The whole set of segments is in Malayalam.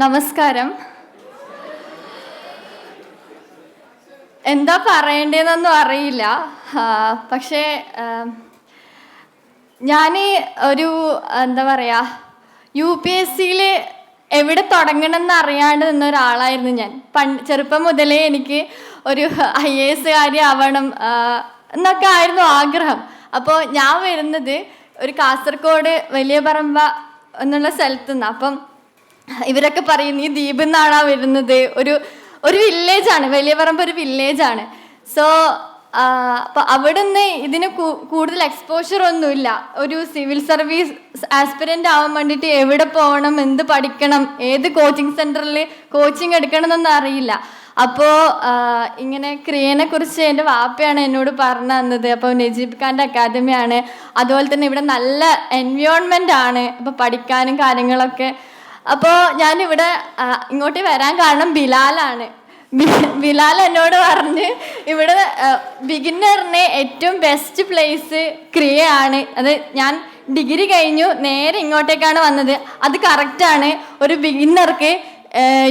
നമസ്കാരം. എന്താ പറയേണ്ടതെന്നൊന്നും അറിയില്ല. പക്ഷേ ഞാൻ ഒരു എന്താ പറയുക യു പി എസ് സിയിൽ എവിടെ തുടങ്ങണമെന്ന് അറിയാണ്ട് നിന്ന ഒരാളായിരുന്നു ഞാൻ. പണ്ട് ചെറുപ്പം മുതലേ എനിക്ക് ഒരു ഐ എ എസ് ആവണം എന്നൊക്കെ ആയിരുന്നു ആഗ്രഹം. അപ്പോൾ ഞാൻ വരുന്നത് ഒരു കാസർഗോഡ് വലിയ പറമ്പ എന്നുള്ള സ്ഥലത്തു നിന്ന് അപ്പം ഇവരൊക്കെ പറയും നീ ദ്വീപിൽ നിന്നാണോ വരുന്നത്. ഒരു ഒരു വില്ലേജാണ് വലിയ പറമ്പ് ഒരു വില്ലേജാണ് സോ അപ്പോൾ അവിടുന്ന് ഇതിന് കൂടുതൽ എക്സ്പോഷർ ഒന്നുമില്ല. ഒരു സിവിൽ സർവീസ് ആസ്പിരന്റ് ആവാൻ വേണ്ടിയിട്ട് എവിടെ പോകണം എന്ത് പഠിക്കണം ഏത് കോച്ചിങ് സെന്ററിൽ കോച്ചിങ് എടുക്കണം എന്നൊന്നും അറിയില്ല അപ്പോൾ ഇങ്ങനെ ക്രിയനെ കുറിച്ച് എന്റെ വാപ്പയാണ് എന്നോട് പറഞ്ഞു തന്നത്. അപ്പോൾ നജീബ് ഖാന്റെ അക്കാദമിയാണ് അതുപോലെ തന്നെ ഇവിടെ നല്ല എൻവയോൺമെന്റ് ആണ്. അപ്പോൾ പഠിക്കാനും കാര്യങ്ങളൊക്കെ അപ്പോൾ ഞാനിവിടെ ഇങ്ങോട്ട് വരാൻ കാരണം ബിലാലാണ്. ബിലാൽ എന്നോട് പറഞ്ഞ് ഇവിടെ ബിഗിന്നറിന് ഏറ്റവും ബെസ്റ്റ് പ്ലേസ് ക്രിയ ആണ്. അത് ഞാൻ ഡിഗ്രി കഴിഞ്ഞു നേരെ ഇങ്ങോട്ടേക്കാണ് വന്നത്. അത് കറക്റ്റാണ് ഒരു ബിഗിന്നർക്ക്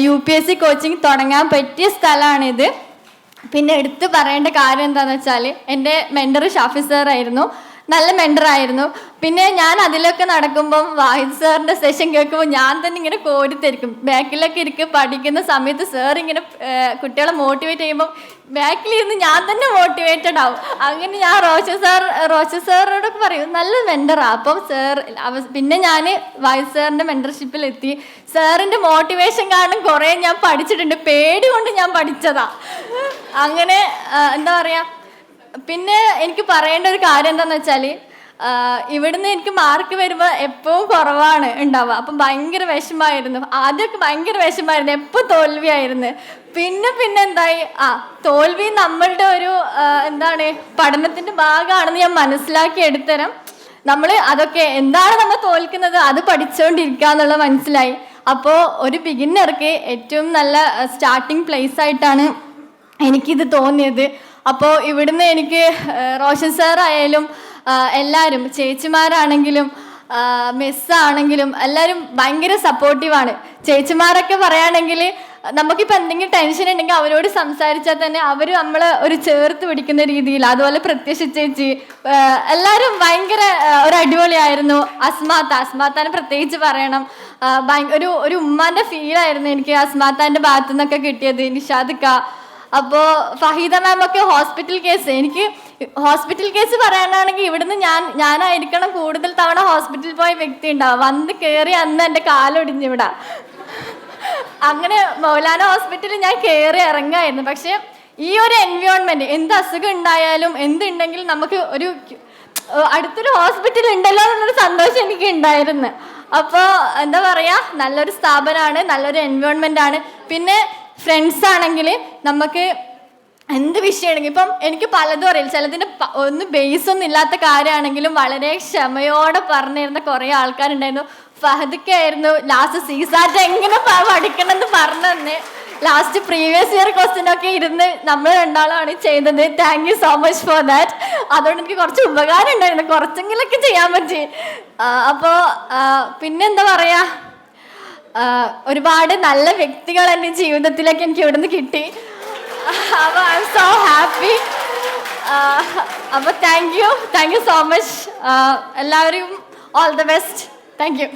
U P S C coaching തുടങ്ങാൻ പറ്റിയ സ്ഥലമാണിത്. പിന്നെ എടുത്തു പറയേണ്ട കാര്യം എന്താണെന്ന് വെച്ചാൽ എന്റെ മെന്റർ ഷാഫി സാറായിരുന്നു നല്ല മെൻഡറായിരുന്നു പിന്നെ ഞാൻ അതിലൊക്കെ നടക്കുമ്പം വാഹിദ് സാറിന്റെ സെഷൻ കേൾക്കുമ്പോൾ ഞാൻ തന്നെ ഇങ്ങനെ കോരിത്തരിക്കും. ബാക്കിലൊക്കെ ഇരിക്കും പഠിക്കുന്ന സമയത്ത് സാർ ഇങ്ങനെ കുട്ടികളെ മോട്ടിവേറ്റ് ചെയ്യുമ്പോൾ ബാക്കിലിരുന്ന് ഞാൻ തന്നെ മോട്ടിവേറ്റഡ് ആവും. അങ്ങനെ ഞാൻ റോഷൻ സാർ റോഷൻ സാറിനോടൊക്കെ പറയും നല്ല മെൻഡറാണ് അപ്പം സാർ പിന്നെ ഞാൻ വാഹിദ് സാറിന്റെ മെൻഡർഷിപ്പിലെത്തി സാറിന്റെ മോട്ടിവേഷൻ കാരണം കുറേ ഞാൻ പഠിച്ചിട്ടുണ്ട്. പേടി കൊണ്ട് ഞാൻ പഠിച്ചതാ. അങ്ങനെ എന്താ പറയുക പിന്നെ എനിക്ക് പറയേണ്ട ഒരു കാര്യം എന്താണെന്ന് വെച്ചാൽ ഇവിടുന്ന് എനിക്ക് മാർക്ക് വരുമ്പോൾ എപ്പോഴും കുറവാണ് ഉണ്ടാവുക. അപ്പം ഭയങ്കര വിഷമമായിരുന്നു. ആദ്യമൊക്കെ ഭയങ്കര വിഷമമായിരുന്നു. എപ്പോൾ തോൽവിയായിരുന്നു പിന്നെ പിന്നെ എന്തായി? ആ തോൽവി നമ്മളുടെ ഒരു എന്താണ് പഠനത്തിന്റെ ഭാഗമാണെന്ന് ഞാൻ മനസ്സിലാക്കി എടുത്തരം. നമ്മൾ അതൊക്കെ എന്താണ് നമ്മൾ തോൽക്കുന്നത് അത് പഠിച്ചുകൊണ്ടിരിക്കുക എന്നുള്ളത് മനസ്സിലായി. അപ്പോൾ ഒരു ബിഗിന്നർക്ക് ഏറ്റവും നല്ല സ്റ്റാർട്ടിങ് പ്ലേസ് ആയിട്ടാണ് എനിക്കിത് തോന്നിയത്. അപ്പോൾ ഇവിടുന്ന് എനിക്ക് റോഷൻ സാറായാലും എല്ലാവരും ചേച്ചിമാരാണെങ്കിലും മെസ്സാണെങ്കിലും എല്ലാവരും ഭയങ്കര സപ്പോർട്ടീവാണ് ചേച്ചിമാരൊക്കെ പറയുകയാണെങ്കിൽ നമുക്കിപ്പോൾ എന്തെങ്കിലും ടെൻഷൻ ഉണ്ടെങ്കിൽ അവരോട് സംസാരിച്ചാൽ തന്നെ അവർ നമ്മളെ ഒരു ചേർത്ത് പിടിക്കുന്ന രീതിയിൽ അതുപോലെ പ്രത്യക്ഷ ചേച്ചി എല്ലാവരും ഭയങ്കര ഒരു അടിപൊളിയായിരുന്നു. അസ്മാത്ത അസ്മാത്താനെ പ്രത്യേകിച്ച് പറയണം. ഒരു ഒരു ഉമ്മാന്റെ ഫീലായിരുന്നു എനിക്ക് അസ്മാത്താന്റെ ഭാഗത്തു നിന്നൊക്കെ കിട്ടിയത് നിഷാദിക്ക. അപ്പോൾ ഫഹീദ മാം ഒക്കെ ഹോസ്പിറ്റൽ കേസ് എനിക്ക് ഹോസ്പിറ്റൽ കേസ് പറയാനാണെങ്കിൽ ഇവിടുന്ന് ഞാൻ ഞാനായിരിക്കണം കൂടുതൽ തവണ ഹോസ്പിറ്റലിൽ പോയ വ്യക്തി ഉണ്ടാവും വന്ന് കയറി അന്ന് എന്റെ കാലൊടിഞ്ഞ് ഇവിടെ അങ്ങനെ മൗലാന ഹോസ്പിറ്റലിൽ ഞാൻ കയറി ഇറങ്ങായിരുന്നു. പക്ഷേ ഈ ഒരു എൻവയോൺമെന്റ് എന്ത് അസുഖം ഉണ്ടായാലും എന്തുണ്ടെങ്കിലും നമുക്ക് ഒരു അടുത്തൊരു ഹോസ്പിറ്റൽ ഉണ്ടല്ലോ എന്നുള്ളൊരു സന്തോഷം എനിക്ക് ഉണ്ടായിരുന്നു. അപ്പോൾ എന്താ പറയുക നല്ലൊരു സ്ഥാപനമാണ് നല്ലൊരു എൻവയോൺമെന്റ് ആണ്. പിന്നെ ഫ്രണ്ട്സ് ആണെങ്കിൽ നമുക്ക് എന്ത് വിഷയമാണെങ്കിൽ ഇപ്പം എനിക്ക് പലതും അറിയില്ല ചിലതിന് ഒന്ന് ബേസ് ഒന്നും ഇല്ലാത്ത കാര്യമാണെങ്കിലും വളരെ ക്ഷമയോടെ പറഞ്ഞിരുന്ന കുറേ ആൾക്കാരുണ്ടായിരുന്നു. ഫഹദിക്കായിരുന്നു ലാസ്റ്റ് സീസാറ്റ് എങ്ങനെ പഠിക്കണം എന്ന് പറഞ്ഞു തന്നെ ലാസ്റ്റ് പ്രീവിയസ് ഇയർ ക്വസ്റ്റ്യൻ ഒക്കെ ഇരുന്ന് നമ്മൾ രണ്ടാളാണ് ചെയ്തത്. Thank you so much for that അതുകൊണ്ട് എനിക്ക് കുറച്ച് ഉപകാരം ഉണ്ടായിരുന്നു. കുറച്ചെങ്കിലൊക്കെ ചെയ്യാൻ പറ്റി. അപ്പോൾ പിന്നെന്താ പറയുക ഒരുപാട് നല്ല വ്യക്തികൾ എന്റെ ജീവിതത്തിലേക്ക് എനിക്ക് ഇവിടുന്ന് കിട്ടി. അപ്പോൾ ഐ എം സോ ഹാപ്പി അപ്പോൾ thank you thank you so much എല്ലാവരും all the best thank you